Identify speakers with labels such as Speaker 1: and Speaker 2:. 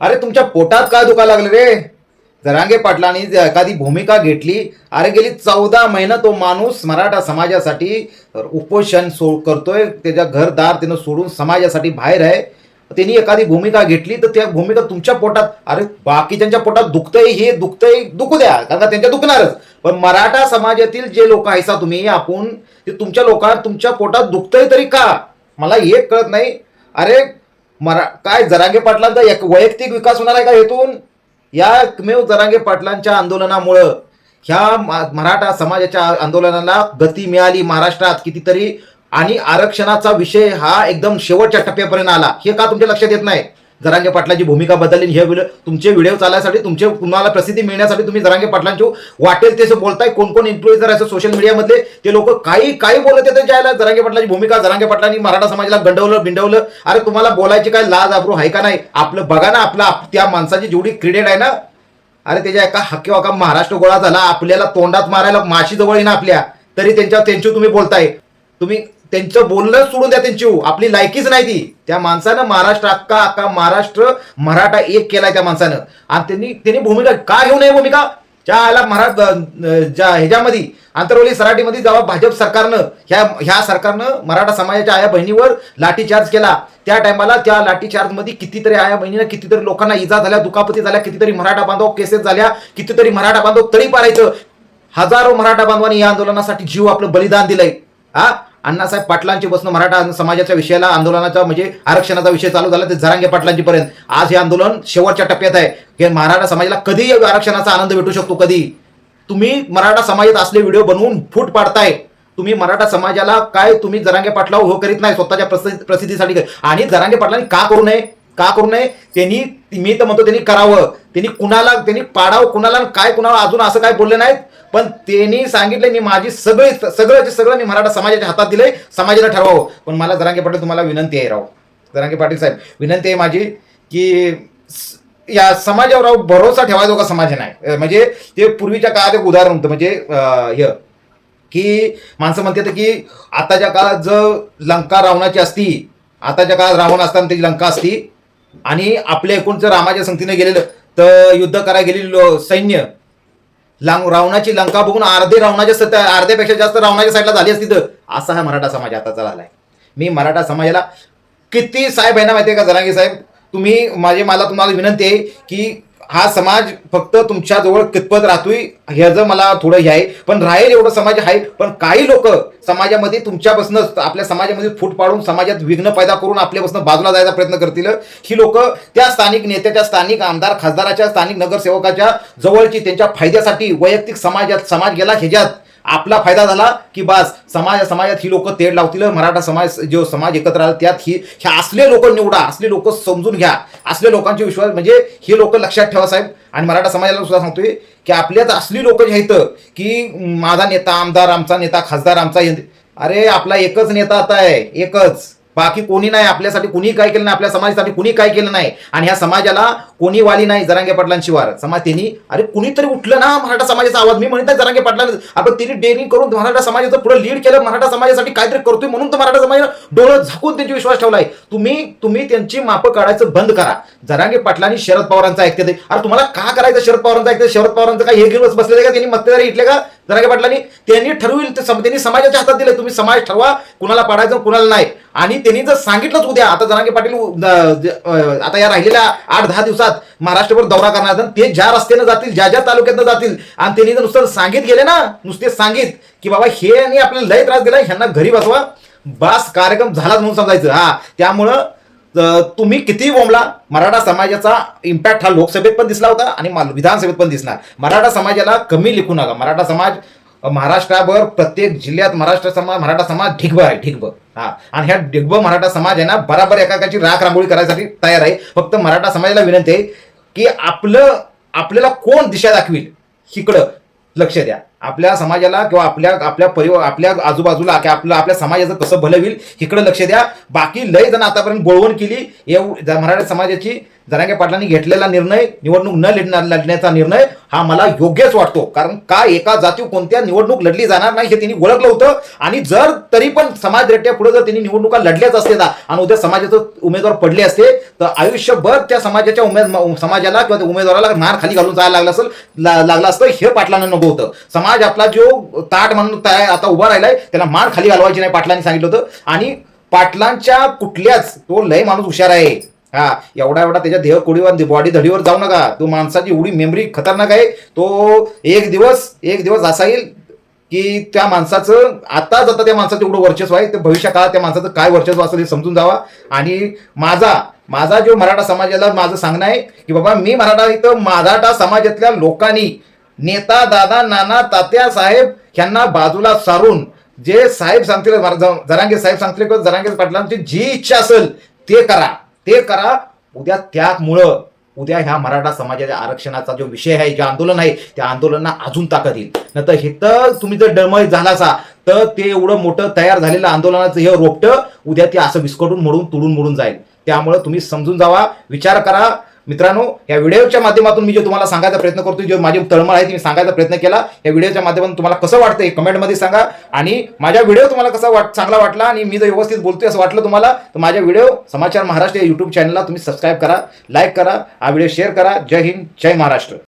Speaker 1: अरे तुमच्या पोटात काय दुखा लागलं रे? जरांगे पाटलांनी जे एखादी भूमिका घेतली. अरे गेली चौदा महिना तो माणूस मराठा समाजासाठी उपोषण सो करतोय. त्याच्या घरदार त्यानं सोडून समाजासाठी बाहेर आहे. त्यांनी एखादी भूमिका घेतली तर त्या भूमिका तुमच्या पोटात अरे बाकीच्यांच्या पोटात दुखतंय हे दुखतंय दुखू द्या. कारण का त्यांच्या दुखणारच. पण मराठा समाजातील जे लोक आहेसा तुम्ही आपण ते तुमच्या लोकांना तुमच्या पोटात दुखतंय तरी का? मला एक कळत नाही. अरे मरा काय जरांगे पाटलांचा एक वैयक्तिक विकास होणार आहे का हेतून? या एकमेव जरांगे पाटलांच्या आंदोलनामुळं ह्या मराठा समाजाच्या आंदोलनाला गती मिळाली महाराष्ट्रात कितीतरी आणि आरक्षणाचा विषय हा एकदम शेवटच्या टप्प्यापर्यंत आला. हे का तुमच्या लक्षात येत नाही? जरांगे पाटलांची भूमिका बदलली. हे व्हिडिओ तुमचे व्हिडिओ चालण्यासाठी तुमचे तुम्हाला प्रसिद्धी मिळण्यासाठी तुम्ही जरांगे पाटलांचे वाटेल ते बोलताय. कोण कोण इन्फ्लुएन्सर असं सोशल मीडियामधले ते लोक काही काही बोलत येते ज्याला जरांगे पाटलांची भूमिका जरांगे पाटलांनी मराठा समाजाला गंडवलं बिंडवलं. अरे तुम्हाला बोलायची काय लाज आबरू आहे का नाही? आपलं बघा ना आपला त्या माणसाची जेवढी क्रेडिट आहे ना अरे त्याच्या एका हक्के वाका महाराष्ट्र गोळा झाला आपल्याला तोंडात मारायला माशी जवळ येईना आपल्या तरी त्यांच्या त्यांची तुम्ही बोलताय. तुम्ही त्यांचं बोलणं सोडून द्या त्यांची हो. आपली लायकीच नाही ती. त्या माणसानं महाराष्ट्र अख्खा अख्खा महाराष्ट्र मराठा एक केलाय त्या माणसानं. आणि त्यांनी त्यांनी भूमिका का घेऊ नये भूमिका? ज्या आला महाराष्ट्र ह्याच्यामध्ये आंतरवली सराटीमध्ये जेव्हा भाजप सरकारनं ह्या ह्या सरकारनं मराठा समाजाच्या आया बहिणीवर लाठीचार्ज केला त्या टायमाला त्या लाठीचार्जमध्ये कितीतरी आया बहिणीनं कितीतरी लोकांना इजा झाल्या दुखापती झाल्या कितीतरी मराठा बांधव केसेस झाल्या कितीतरी मराठा बांधव तळी पारायचं हजारो मराठा बांधवांनी या आंदोलनासाठी जीव आपलं बलिदान दिलंय. हा? अण्णासाहेब पाटलांची बसणं मराठा समाजाच्या विषयाला आंदोलनाचा म्हणजे आरक्षणाचा विषय चालू झाला ते झरांगे पाटलांची पर्यंत आज हे आंदोलन शेवटच्या टप्प्यात आहे. की मराठा समाजाला कधी आरक्षणाचा आनंद भेटू शकतो कधी तुम्ही मराठा समाजात असले व्हिडिओ बनवून फूट पाडताय. तुम्ही मराठा समाजाला काय तुम्ही जरांगे पाटला हो करीत नाही स्वतःच्या प्रसिद्धीसाठी. आणि जरांगे पाटलांनी का करू नये? का करू नये? त्यांनी मी तर म्हणतो त्यांनी करावं. त्यांनी कुणाला त्यांनी पाडावं कुणाला आणि काय कुणाला अजून असं काय बोलले नाहीत. पण त्यांनी सांगितलं मी माझी सगळे सगळं सगळं मी मराठा समाजाच्या हातात दिले समाजाला ठरवावं. पण मला जरांगे पाटील तुम्हाला विनंती आहे राव. जरांगे पाटील साहेब विनंती आहे माझी की या समाजावर राव भरोसा ठेवायचा का समाज नाही? म्हणजे ते पूर्वीच्या काळात एक उदाहरण होतं म्हणजे हे की माणसं म्हणतात की आताच्या काळात जर लंका रावणाची असती आताच्या काळात रावण असताना त्याची लंका असती आणि आपल्या एकूण जर रामाच्या संगतीने गेलेलं तर युद्ध करायला गेलेलं लो- सैन्य लांग रावणाची लंका बघून अर्धे रावणाच्या सत अर्ध्यापेक्षा जास्त रावणाच्या साईडला झाली असती तर असा हा मराठा समाज आताचा झाला आहे. मी मराठा समाजाला किती साहेब आहे ना माहिती आहे का जरांगी साहेब? तुम्ही माझे मला तुम्हाला विनंती आहे की हा समाज फक्त तुमच्याजवळ कितपत राहतोय ह्याचं मला थोडं हे आहे. पण राहील एवढं समाज आहे पण काही लोक समाजामध्ये तुमच्यापासूनच आपल्या समाजामध्ये फूट पाडून समाजात विघ्न पैदा करून आपल्यापासून बाजूला जायचा प्रयत्न करतील. ही लोक त्या स्थानिक नेत्याच्या स्थानिक आमदार खासदाराच्या स्थानिक नगरसेवकाच्या जवळची त्यांच्या फायद्यासाठी वैयक्तिक समाजात समाज गेला ह्याच्यात. आपला फायदा झाला की बस समाज समाजात ही लोक तेढ लावतील मराठा समाज जो समाज एकत्र आला त्यात ही ह्या असले लोक निवडा असले लोक समजून घ्या. असले लोकांचे विश्वास म्हणजे हे लोक लक्षात ठेवा साहेब. आणि मराठा समाजाला सुद्धा सांगतोय की आपल्यात असली लोक जे आहेत की माझा नेता आमदार आमचा नेता खासदार आमचा अरे आपला एकच नेता आता आहे एकच. बाकी कोणी नाही आपल्यासाठी कुणी काय केलं नाही आपल्या समाजासाठी कुणी काय केलं नाही. आणि ह्या समाजाला कोणी वाली नाही जरांगे पाटलांशिवाय. समाज त्यांनी अरे कुणीतरी उठलं ना मराठा समाजाचा आवाज. मी म्हणत जरांगे पाटलांना आपण तिने डेअरिंग करून मराठा समाजाचं पुढे लीड केलं मराठा समाजासाठी काहीतरी करतोय म्हणून तर मराठा समाजानं डोळं झाकून त्यांची विश्वास ठेवलाय. तुम्ही तुम्ही त्यांची मापं काढायचं बंद करा. जरांगे पाटलांनी शरद पवारांचा ऐकते अरे तुम्हाला का करायचं शरद पवारांचा ऐकते? शरद पवारांचं काय हे घेऊनच बसलेले का? त्यांनी मतदार इटले का? जरांगे पाटलांनी? त्यांनी ठरविल त्यांनी समाजाच्या हातात दिले. तुम्ही समाज ठरवा कुणाला पाडायचं कुणाला नाही. आणि त्यांनी जर सांगितलंच उद्या आता जरांगे पाटील आता या राहिलेल्या आठ दहा दिवसात महाराष्ट्रभर दौरा करणार आहेत. ते ज्या रस्त्यानं जातील ज्या ज्या तालुक्यातनं जातील आणि त्यांनी जर नुसतं सांगित गेले ना नुसते सांगित की बाबा हे आणि आपल्याला लय त्रास दिला ह्यांना घरी बसवा. बास कार्यक्रम झालाच म्हणून समजायचं. हा त्यामुळं तुम्ही किती बोंबला मराठा समाजाचा इम्पॅक्ट हा लोकसभेत पण दिसला होता आणि विधानसभेत पण दिसणार. मराठा समाजाला कमी लिखू नका. मराठा समाज महाराष्ट्राभर प्रत्येक जिल्ह्यात महाराष्ट्र समाज मराठा समाज ढिगभर आहे ढिगभर हा. आणि ह्या डिग्ब मराठा समाज आहे ना बराबर एकाकाची राख रांगोळी करायसाठी तयार आहे. फक्त मराठा समाजाला विनंती आहे की आपलं आपल्याला कोण दिशा दाखवील इकडं लक्ष द्या. आपल्या समाजाला किंवा आपल्या आपल्या परिवार आपल्या आजूबाजूला किंवा आपलं आपल्या समाजाचं कसं भलं होईल इकडं लक्ष द्या. बाकी लय जण आतापर्यंत बोळवण केली. एव मराठा समाजाची जरांगे पाटलांनी घेतलेला निर्णय निवडणूक न लढणार लढण्याचा निर्णय हा मला योग्यच वाटतो. कारण का एका जातीव कोणत्या निवडणूक लढली जाणार नाही हे त्यांनी ओळखलं होतं. आणि जर तरी पण समाज रेट्या पुढे जर त्यांनी निवडणुका लढल्याच असते ना आणि उद्या समाजाचे उमेदवार पडले असते तर आयुष्यभर त्या समाजाच्या उमेद समाजाला किंवा त्या उमेदवाराला मार खाली घालून जायला लागला असेल ला- लागला असतं हे पाटलांना नको होतं. समाज आपला जो ताट म्हणून तयार आता उभा राहिलाय त्याला मार खाली घालवायची नाही पाटलांनी सांगितलं होतं. आणि पाटलांच्या कुठल्याच तो लय माणूस हुशार आहे. हा एवढा एवढा त्याच्या देह कोडीवर बॉडी धडीवर जाऊ नका. तो माणसाची एवढी मेमरी खतरनाक आहे. तो एक दिवस एक दिवस असा येईल की त्या माणसाचं आता जाता त्या माणसाचं एवढं वर्चस्व आहे. ते भविष्यकाळात त्या माणसाचं काय वर्चस्व असेल हे समजून जावा. आणि माझा माझा जो मराठा समाजाला माझं सांगणं आहे की बाबा मी मराठा इथं मराठा समाजातल्या लोकांनी नेता दादा नाना तात्या साहेब यांना बाजूला सारून जे साहेब सांगतील जरांगे साहेब सांगतील किंवा जरांगे पाटलांची जी इच्छा असेल ते करा. ते करा. उद्या त्यामुळं उद्या ह्या मराठा समाजाच्या आरक्षणाचा जो विषय आहे जे आंदोलन आहे त्या आंदोलनाला अजून ताकद येईल. नंतर हे तर तुम्ही जर डळमळ झाला असा तर ते एवढं मोठं तयार झालेलं आंदोलनाचं हे रोपटं उद्या ते असं विस्कटून मोडून तुडून मोडून जाईल. त्यामुळं तुम्ही समजून जावा विचार करा. मित्रांनो या व्हिडिओच्या माध्यमातून मी जे तुम्हाला सांगायचा प्रयत्न करतो जो माझी तळमळ आहे ती मी सांगायचा प्रयत्न केला या व्हिडिओच्या माध्यमातून तुम्हाला कसं वाटतं कमेंटमध्ये सांगा. आणि माझा व्हिडिओ तुम्हाला कसा वाट चांगला वाटला आणि मी जर व्यवस्थित बोलतोय असं वाटलं तुम्हाला तर माझ्या व्हिडिओ समाचार महाराष्ट्र या युट्यूब चॅनलला तुम्ही सबस्क्राईब करा लाईक करा हा व्हिडिओ शेअर करा. जय हिंद जय महाराष्ट्र.